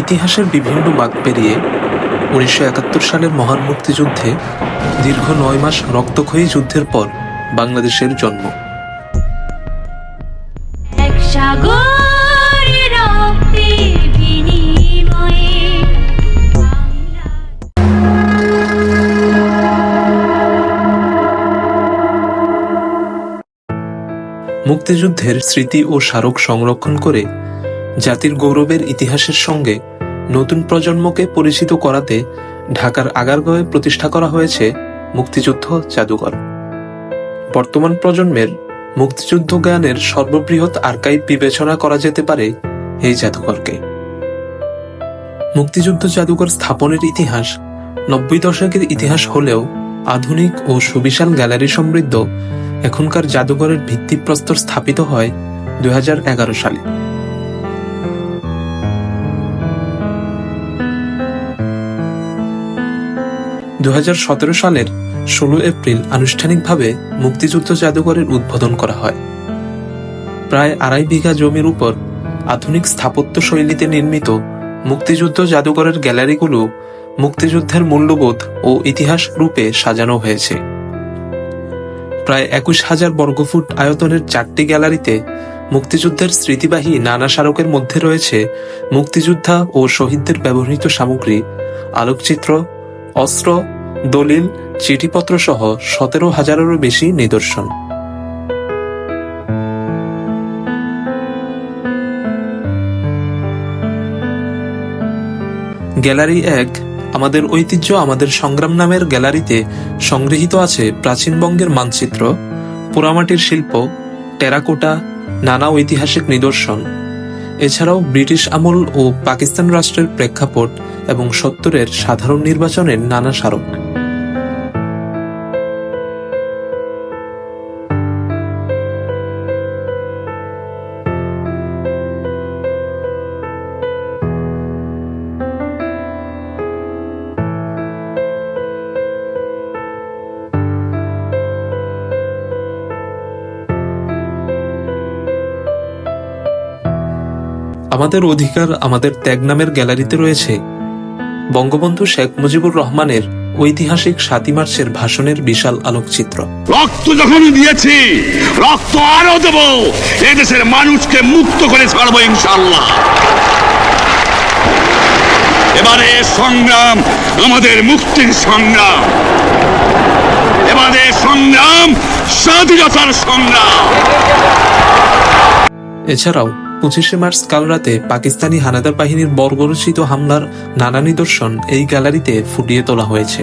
ইতিহাসের বিভিন্ন বাঁক পেরিয়ে উনিশশো একাত্তর সালের মহান মুক্তিযুদ্ধে দীর্ঘ নয় মাস রক্তক্ষয়ী যুদ্ধের পর বাংলাদেশের জন্ম। মুক্তিযুদ্ধের স্মৃতি ও স্মারক সংরক্ষণ করে জাতির গৌরবের ইতিহাসের সঙ্গে নতুন প্রজন্মকে পরিচিত করাতে ঢাকার আগারগাঁওয়ে প্রতিষ্ঠা করা হয়েছে মুক্তিযুদ্ধ জাদুঘর। বর্তমান প্রজন্মের মুক্তিযুদ্ধ জ্ঞানের সর্ববৃহৎ আর্কাইভ বিবেচনা করা যেতে পারে এই জাদুঘরকে। মুক্তিযুদ্ধ জাদুঘর স্থাপনের ইতিহাস নব্বই দশকের ইতিহাস হলেও আধুনিক ও সুবিশাল গ্যালারি সমৃদ্ধ এখনকার জাদুঘরের ভিত্তিপ্রস্তর স্থাপিত হয় দু হাজার এগারো সালে। দু হাজার সতেরো সালের ষোলো এপ্রিল আনুষ্ঠানিকভাবে মুক্তিযুদ্ধ জাদুঘরের উদ্বোধন করা হয়। প্রায় আড়াই বিঘা জমির উপর আধুনিক স্থাপত্য শৈলীতে নির্মিত মুক্তিযুদ্ধ জাদুঘরের গ্যালারিগুলো মুক্তিযুদ্ধের মূল্যবোধ ও ইতিহাস রূপে সাজানো হয়েছে। প্রায় একুশ হাজার বর্গফুট আয়তনের চারটি গ্যালারিতে মুক্তিযুদ্ধের স্মৃতিবাহী নানা স্মারকের মধ্যে রয়েছে মুক্তিযোদ্ধা ও শহীদদের ব্যবহৃত সামগ্রী, আলোকচিত্র অস্ত্র, দলিল, চিঠিপত্র সহ সতেরো হাজারেরও বেশি নিদর্শন। গ্যালারি এক, আমাদের ঐতিহ্য আমাদের সংগ্রাম নামের গ্যালারিতে সংগৃহীত আছে প্রাচীনবঙ্গের মানচিত্র, পোড়ামাটির শিল্প, টেরাকোটা, নানা ঐতিহাসিক নিদর্শন। এছাড়াও ব্রিটিশ আমল ও পাকিস্তান রাষ্ট্রের প্রেক্ষাপট এবং সত্তরের সাধারণ নির্বাচনের নানা স্মারক। আমাদের অধিকার আমাদের ত্যাগ নামের গ্যালারিতে রয়েছে। বঙ্গবন্ধু শেখ মুজিবুর রহমানের ঐতিহাসিক সাতই মার্চের ভাষণের বিশাল আলোকচিত্র। রক্ত যখন দিয়েছি রক্ত আরও দেব এদেশের মানুষকে মুক্ত করে ছাড়বো ইনশাল্লাহ এবারে সংগ্রাম আমাদের মুক্তির সংগ্রাম। এবারে সংগ্রাম স্বাধীনতার সংগ্রাম। এছাড়াও পঁচিশে মার্চ কাল রাতে পাকিস্তানি হানাদার বাহিনীর বর্বরচিত হামলার নানা নিদর্শন এই গ্যালারিতে ফুটিয়ে তোলা হয়েছে।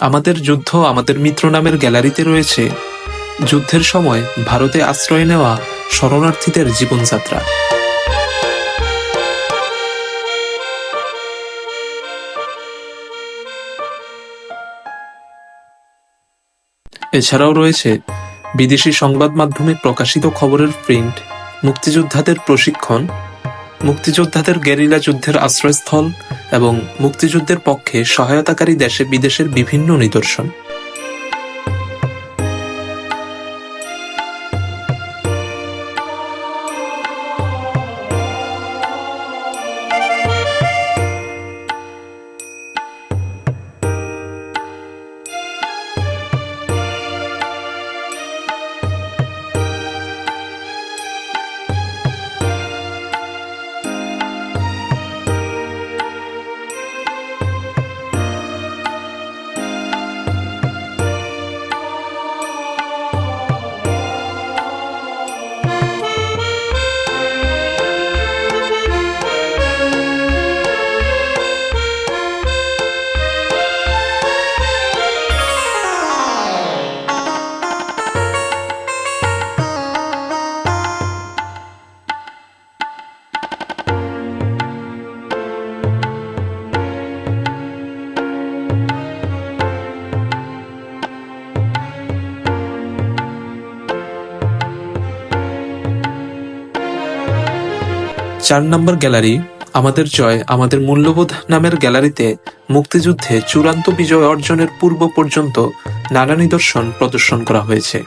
আমাদের যুদ্ধ আমাদের মিত্র নামের গ্যালারিতে রয়েছে। যুদ্ধের সময় ভারতে আশ্রয় নেওয়া শরণার্থীদের জীবনযাত্রা। এছাড়াও রয়েছে বিদেশি সংবাদ মাধ্যমে প্রকাশিত খবরের প্রিন্ট, মুক্তিযোদ্ধাদের প্রশিক্ষণ, মুক্তিযোদ্ধাদের গেরিলা যুদ্ধের আশ্রয়স্থল এবং মুক্তিযুদ্ধের পক্ষে সহায়তাকারী দেশে বিদেশের বিভিন্ন নিদর্শন। চার নম্বর গ্যালারি, আমাদের জয়, আমাদের মূল্যবোধ নামের গ্যালারিতে মুক্তিযুদ্ধে চূড়ান্ত বিজয় অর্জনের পূর্ব পর্যন্ত নানা নিদর্শন প্রদর্শন করা হয়েছে।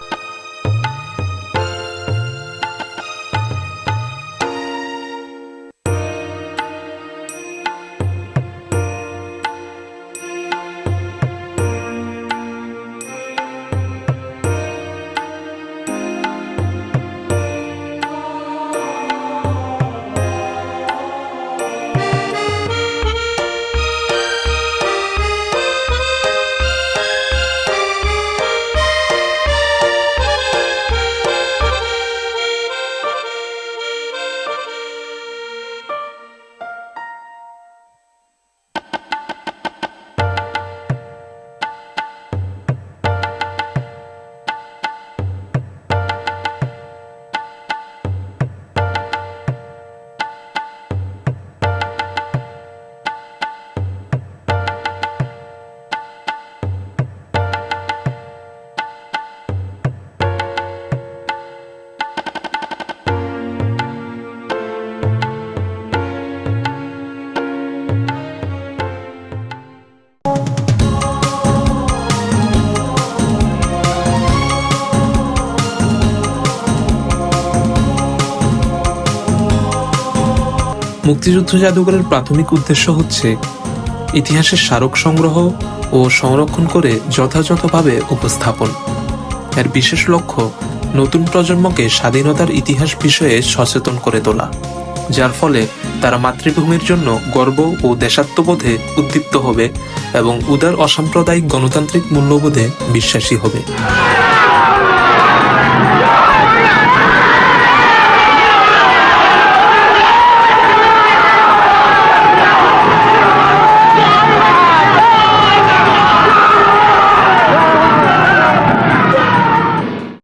মুক্তিযুদ্ধ জাদুঘরের প্রাথমিক উদ্দেশ্য হচ্ছে ইতিহাসের স্মারক সংগ্রহ ও সংরক্ষণ করে যথাযথভাবে উপস্থাপন। এর বিশেষ লক্ষ্য নতুন প্রজন্মকে স্বাধীনতার ইতিহাস বিষয়ে সচেতন করে তোলা, যার ফলে তারা মাতৃভূমির জন্য গর্ব ও দেশাত্মবোধে উদ্দীপ্ত হবে এবং উদার অসাম্প্রদায়িক গণতান্ত্রিক মূল্যবোধে বিশ্বাসী হবে।